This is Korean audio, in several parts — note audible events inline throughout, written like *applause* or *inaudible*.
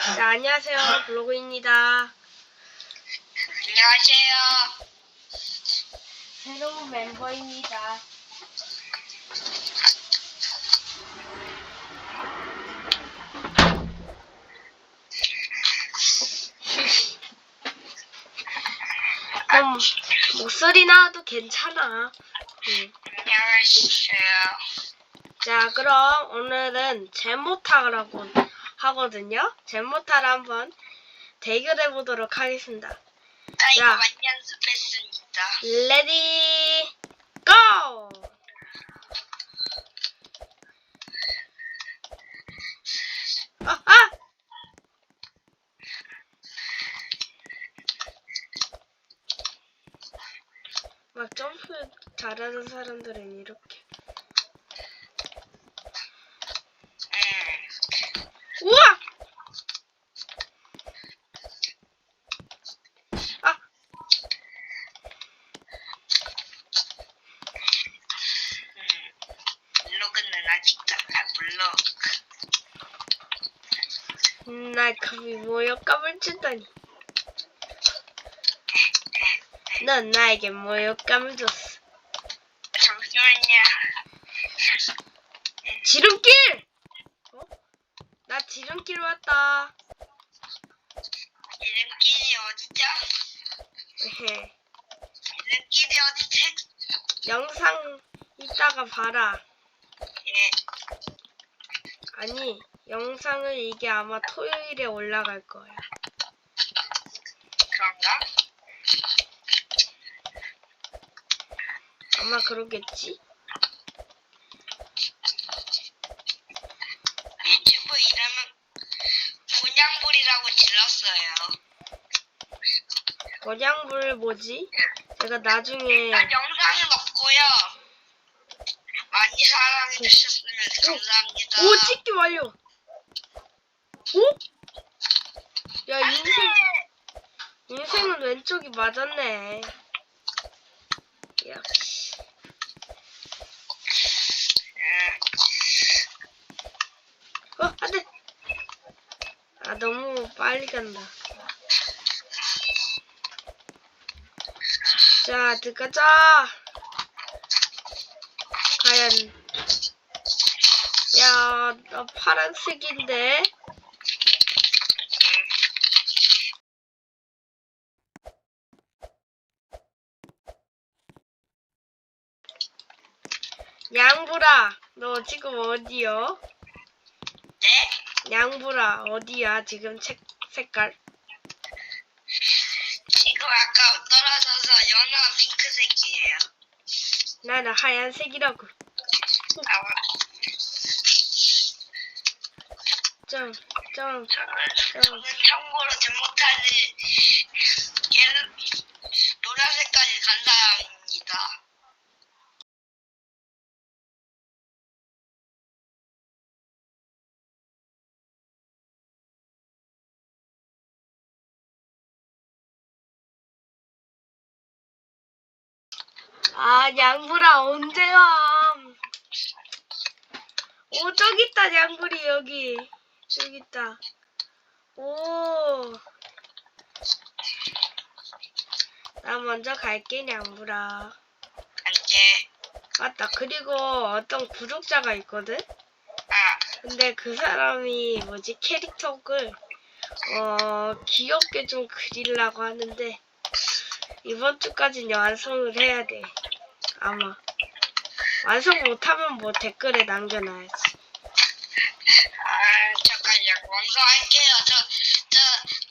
네, 안녕하세요. 블로그입니다. 안녕하세요. 새로운 멤버입니다. 음, 목소리 나와도 괜찮아. 응. 안녕하세요. 자, 그럼 오늘은 제모타라고 하거든요. 제모타를 한번 대결해 보도록 하겠습니다. 나 이거 야. 많이 연습했습니다. 레디 고! 아, 아! 막 점프 잘하는 사람들은 이렇게 음. 우와! 아, 음. 블로그는 아직도 아 블로그. 음, 나 감히 모욕감을 주다니. 넌 나에게 모욕감을 줬어. 잠시만요. 지름길! 어? 나 지름길 왔다. 이름길이 어디죠? 에헤. 이름길이 어디지? 영상 이따가 봐라. 예. 아니, 영상을 이게 아마 토요일에 올라갈 거야. 그런가? 아마 그러겠지? 유튜브 이름은 곤양불이라고 질렀어요. 거량불 뭐지? 제가 나중에 난 영상은 없고요. 많이 사랑해 주셨으면 감사합니다. 오 찍기 완료. 오? 야 인생 인생은 왼쪽이 맞았네. 역시. 음. 어 안돼. 아 너무 빨리 간다. 자 들어가자. 과연 야 나 파란색인데. 양부라 너 지금 어디요? 네? 양부라 어디야 지금 책 색깔? 지금 아까 떨어져서 연한 핑크색이에요. 나는 하얀색이라고. 아, 점, 점, 저는, 저는 참고로 제목타를 옐 노란색까지 간 사람입니다. 아 양부라 언제 함? 오 저기 있다 양부리 여기 여기 있다. 오. 나 먼저 갈게 양부라. 이제 맞다 그리고 어떤 구독자가 있거든. 아, 근데 그 사람이 뭐지 캐릭터를 어 귀엽게 좀 그리려고 하는데 이번 주까지는 완성을 해야 돼 아마 완성 못하면 뭐 댓글에 남겨놔야지 아 잠깐요. 완성할게요. 저, 저,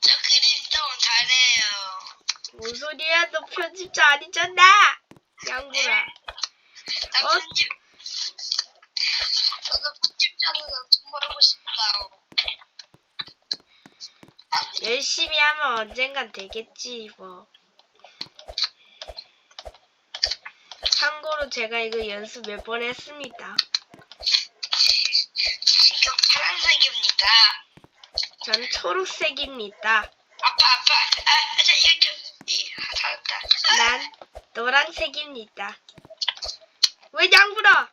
저 그림 좀 잘해요. 뭔 소리야 너 편집자 아니잖아 양구라 나 어? 편집. 저도 편집자는 정말 하고 싶다. 열심히 하면 언젠간 되겠지 뭐 참고로 제가 이거 연습 몇 번 했습니다 지금 파란색입니다. 전 초록색입니다 아파 아파. 아, 저 이거 좀. 이, 아, 잘했다. 난 노란색입니다. 왜 양부라?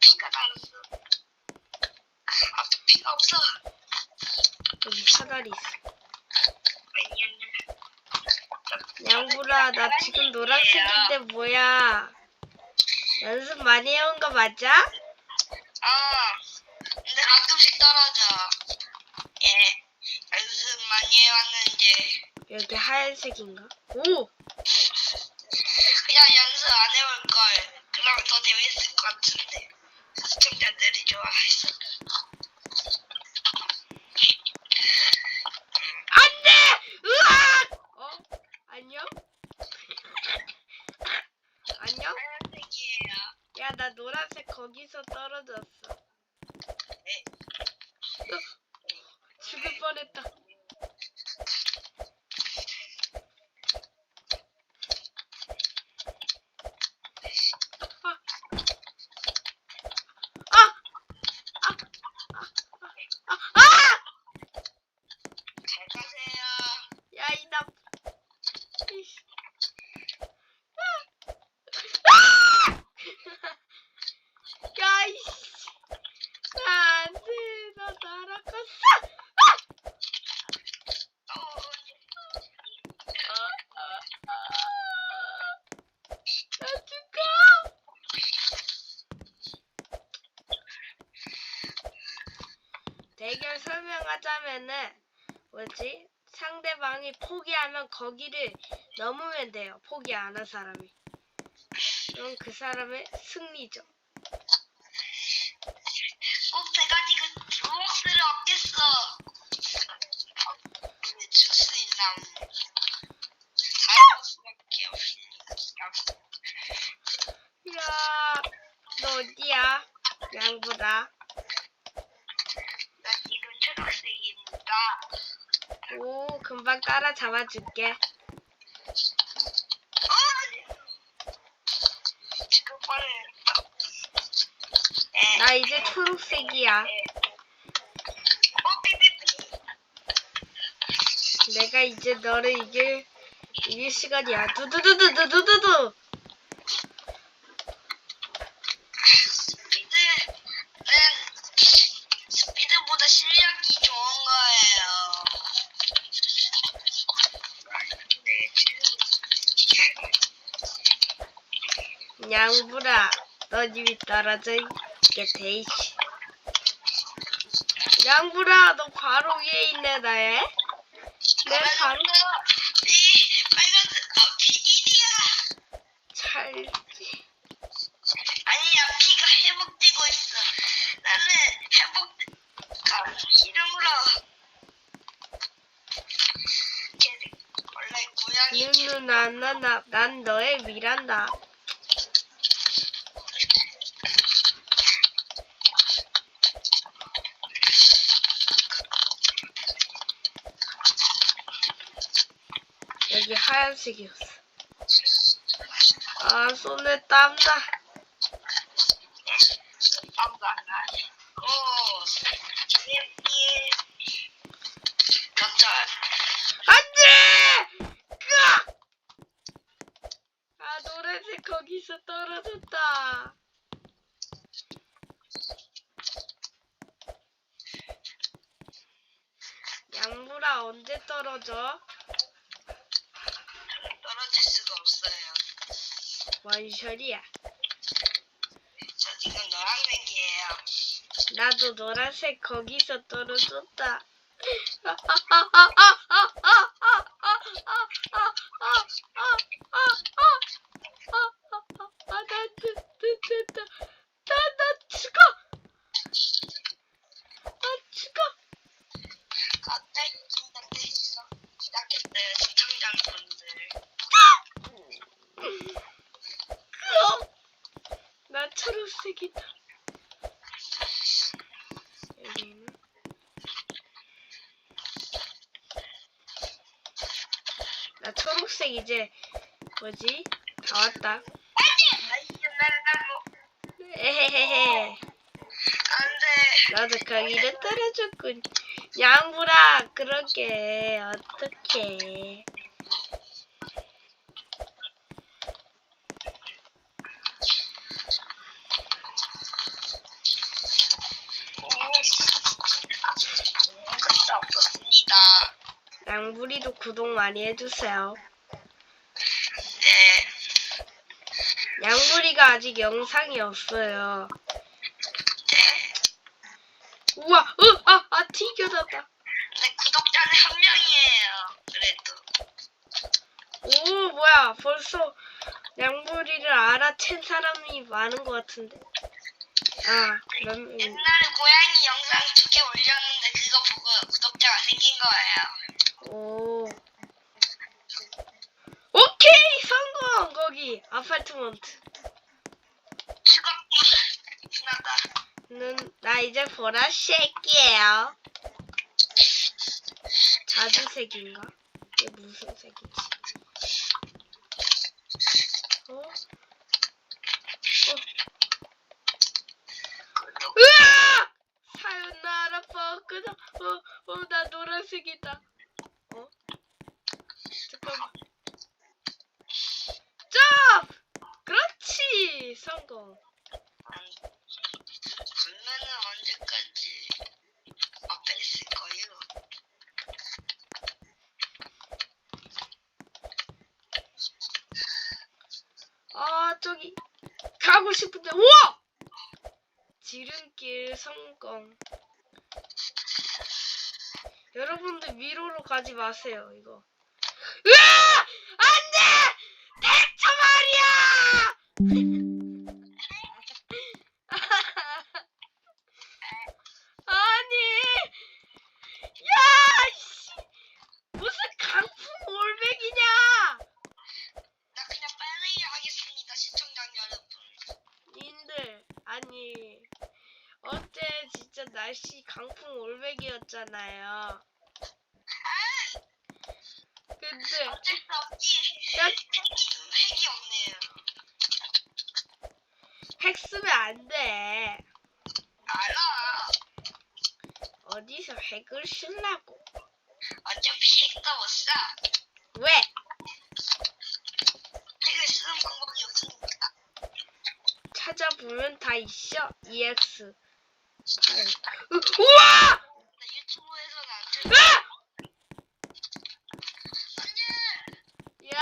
피가 나왔어. 아, 피 없어. 여기 사다리 있어. 아니, 아니. 양부라, 나 지금 노란색인데 뭐야? 연습 많이 해온 거 맞아? 어. 근데 가끔씩 떨어져. 예. 연습 많이 해왔는데 여기 하얀색인가? 오! 그냥 연습 안 해볼 걸. 그럼 더 재밌을 것 같은데. 시청자들이 좋아했어. 안 돼! 으악! 어? 안녕? 안녕? 하얀색이에요. 야, 나 노란색 거기서 떨어졌어. 네. 으, 죽을 뻔했다. 아! 아! 아! 아! 아! 잘 가세요. 야, 이 나. 이씨. 아! 아! 야, 이씨. 안 돼. 나 날아갔어. 어, 아, 아, 아. 나 죽어. 대결 설명 하자면은 뭐지? 상대방이 포기하면 거기를 넘으면 돼요. 포기 안 한 사람이. 그럼 그 사람의 승리죠. 꼭 내가 지금 주먹들을 얻겠어. 근데 줄수 있나? 잘 수밖에 없으니까. 야, 너 어디야? 양보다. 나 지금 초록색입니다. 오, 금방 빨리. 네. 나 이제 초록색이야. 내가 이제 너를 이길, 이길 시간이야. 두두두두두두두! 스피드는 스피드보다 실력이 좋은 거예요. 양부라, 넌 이미 떨어져 있게 돼 있지. 양부라, 너 바로 위에 있네, 나의. 내 바로 이 빨간색 어, 비닐이야. 잘. 아니야 피가 회복되고 있어. 나는 회복 이름으로 걔 원래 고양이 누누나, 나, 나, 난 너의 미란다. 여기 하얀색이었어. 아, 손에 땀나. 아무도 안 나. 오 재밌게 맞죠? 안 돼! 아, 노란색 거기서 떨어졌다. 양부라 언제 떨어져? 떨어질 수가 없어요. 원셜이야. 저 지금 노란색이에요. 나도 노란색 거기서 떨어졌다. *laughs* 이제 뭐지? 다 왔다. 에헤헤헤. 안돼. 나도 그 거기를 떨어졌군. 양부라 그러게 어떡해. 양부리도 구독 많이 해주세요. 양부리가 아직 영상이 없어요. 네. 우와, 으, 아, 아, 튀겨졌다. 근데 구독자는 한 명이에요. 그래도. 오, 뭐야, 벌써 양부리를 알아챈 사람이 많은 것 같은데. 아, 몇 명. 옛날에 고양이 영상 두 개 올렸는데 그거 보고 구독자가 생긴 거예요. 오. 오케이! 성공! 거기, 아파트먼트. 죽었다. 신나다. 는, 나 이제 보라색이에요. 자주색인가? 이게 무슨 색이지? 어? 어? 으아! 사요나라 버크다. 어, 어, 나 노란색이다. 어? 잠깐만. 점! 성공. 불면은 언제까지 앞에 있을 거예요? 아, 저기, 가고 싶은데, 우와! 지름길 성공. 여러분들 위로로 가지 마세요, 이거. 으아! 안 돼! 대처 말이야! 아니! 야! 씨! 무슨 강풍 올백이냐! 나 그냥 빨리 하겠습니다, 시청자 여러분. 님들 아니 어제 진짜 날씨 강풍 올백이었잖아요. 근데 어쩔 수 없지. 야, 핵이, 핵이 없네요. 핵 쓰면 안 돼. 알아. 어디서 핵을 쓰려고? 어차피 핵도 못 써. 왜? 핵을 쓰는 방법이 없으니까. 찾아보면 다 있어. EX. 으, 우와! 나 유튜브에서는 안 돼. 으아! 안돼. 야!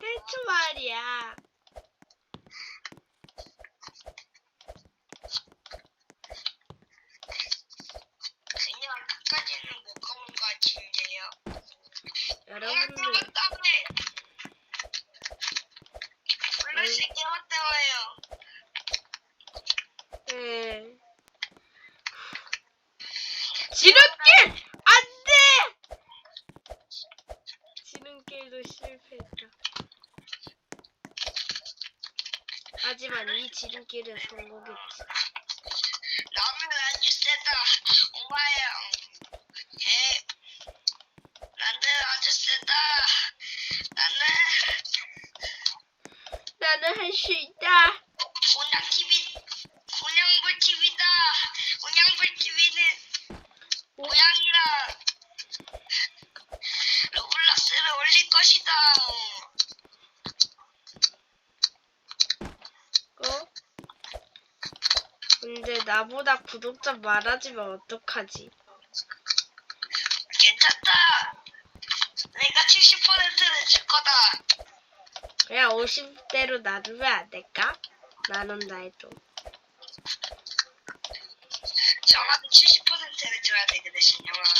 대충 말이야. 그냥 끝까지는 못 가본 것 같은데요. 여러분들 블루색 깨웠 때문에요. 예. 지름길 안 돼. 지름길도 실패했다. 하지만 이 지름길은 성공했지. 라면 아주 세다. 오마야. 에. 나는 아주 세다. 나는 나는 할 수 있다. 곤양 TV, 곤양불 TV다. 곤양불 TV는 고양이랑 로블록스를 올릴 것이다. 어? 근데 나보다 구독자 많아지면 어떡하지? 괜찮다. 내가 70%를 줄 거다. 그냥 50대로 놔두면 안 될까? 정확히 70%를 줘야 돼. 그 대신 영화는.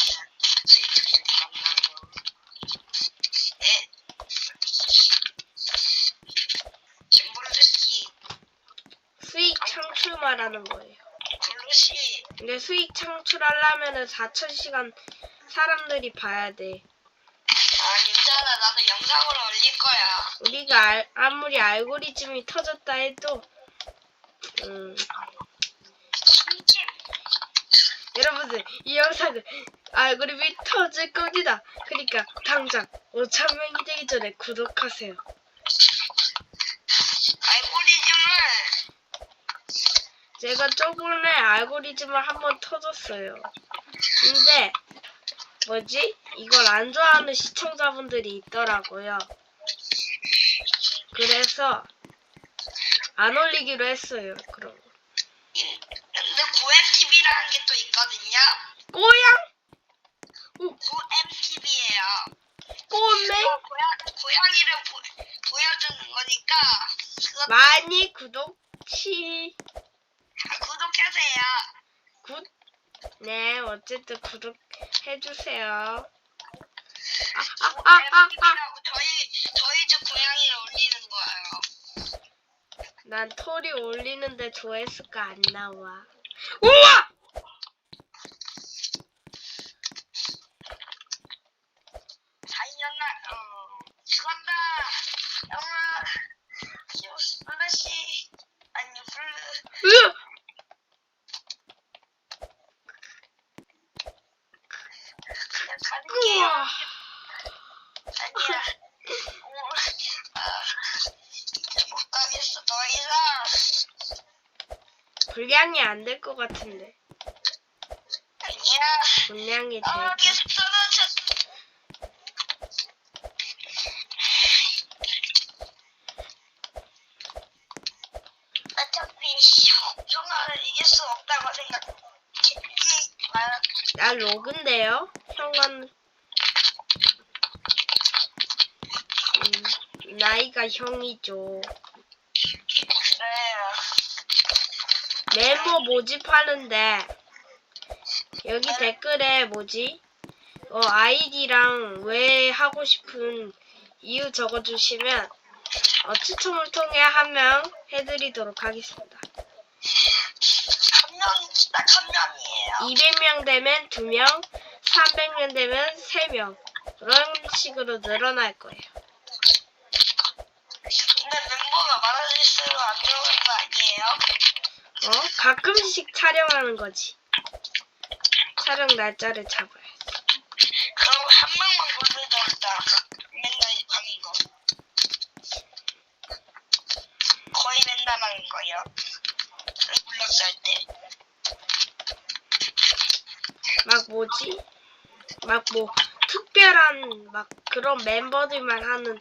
김블루씨, 수익 창출 말하는 거예요. 근데 수익 창출하려면은 4,000시간 사람들이 봐야 돼. 아, 괜찮아. 나도 영상으로 올릴 거야. 우리가 알- 아무리 알고리즘이 터졌다 해도, 음. 여러분들, 이 영상은 알고리즘이 터질 겁니다. 그러니까 당장 5,000명이 되기 전에 구독하세요. 알고리즘을 제가 저번에 알고리즘을 한번 터졌어요. 근데, 뭐지? 이걸 안 좋아하는 시청자분들이 있더라고요. 그래서, 안 올리기로 했어요. 그럼. 근데 구엠TV라는 게 또 있거든요. 꼬양? 구엠TV예요. 꼬매? 고양이를 보, 보여주는 거니까 그거 많이 구독, 치, 다 아, 구독하세요. 굿. 네, 어쨌든 구독해주세요. 아, 아, 아, 아, 아. 아. 저희 저희 집 고양이가 난 털이 올리는데 조회수가 안 나와. 우와! 자이언나 어 죽었다. 영아 히오스 플래시 아니 플 으! 그냥 가는게요. 우와! 아니야. 어, 아, 이제 못 가겠어 더 이상. 분량이 안 될 것 같은데. 아니야. 분량이 아, 될까? 계속 떨어져. 어차피 형아를 이길 수 없다고 생각해. 아, 나 로그인데요? 형은 음, 나이가 형이죠. 그래요. 멤버 모집하는데 여기 댓글에 뭐지? 어 아이디랑 왜 하고 싶은 이유 적어주시면 어, 추첨을 통해 한 명 해드리도록 하겠습니다. 한 명이 딱 한 명이에요. 200명 되면 2명, 300명 되면 3명 그런 식으로 늘어날 거예요. 근데 멤버가 많아질수록 안 좋은 거 아니에요? 어? 가끔씩 촬영하는 거지. 촬영 날짜를 잡아야지. 그럼 한 명만 고르자 일단. 맨날 하는 거. 거의 맨날 하는 거예요. 블럭스 할 때. 막 뭐지? 막 뭐 특별한 막 그런 멤버들만 하는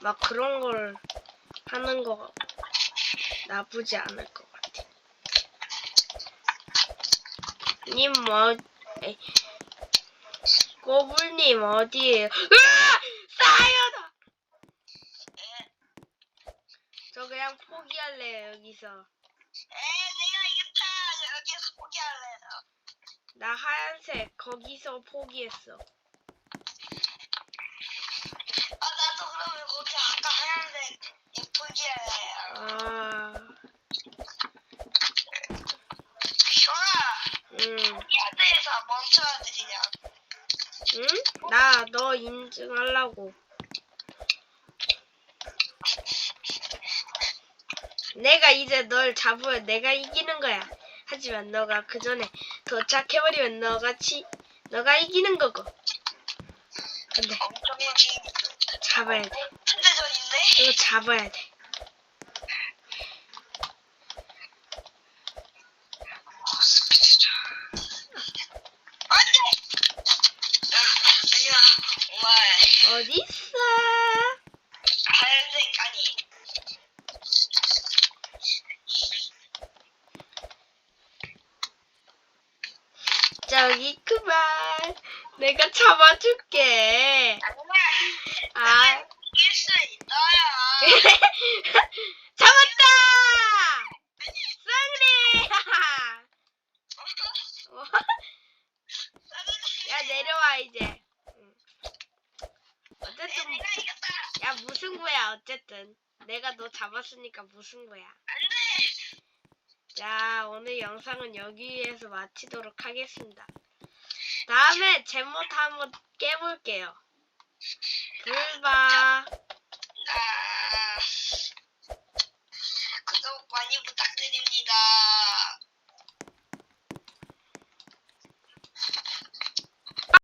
막 그런 걸 하는 거 나쁘지 않을 것 같아. 님 뭐? 에이, 꼬불님 어디에요? 으아! 싸요다! 예. 저 그냥 포기할래요 여기서. 에 내가 이겼다. 여기서 포기할래요. 나 하얀색 거기서 포기했어. 아 나도 그러면 거기 아까 하얀색 포기할래요. 아. 음, 야대에서 멈춰야 되냐? 응? 나 너 인증하려고. 내가 이제 널 잡으면 내가 이기는 거야. 하지만 너가 그 전에 도착해버리면 너가 치, 너가 이기는 거고. 근데 엄청난 잡아야 돼. 이거 잡아야 돼. 어, 스피드전. 안돼. 아니야. 정말 어디 있어? 하얀색 아니. 저기 그만. 내가 잡아줄게. 아니야. 아. 이길 수 있어요. *laughs* 잡았다! 어? *laughs* 야 내려와 이제. 응. 어쨌든 내가 이겼다. 야 무승부야 어쨌든. 내가 너 잡았으니까 무승부야. 안돼. 자 오늘 영상은 여기에서 마치도록 하겠습니다. 다음에 제못 한번 깨볼게요. 불바. 아.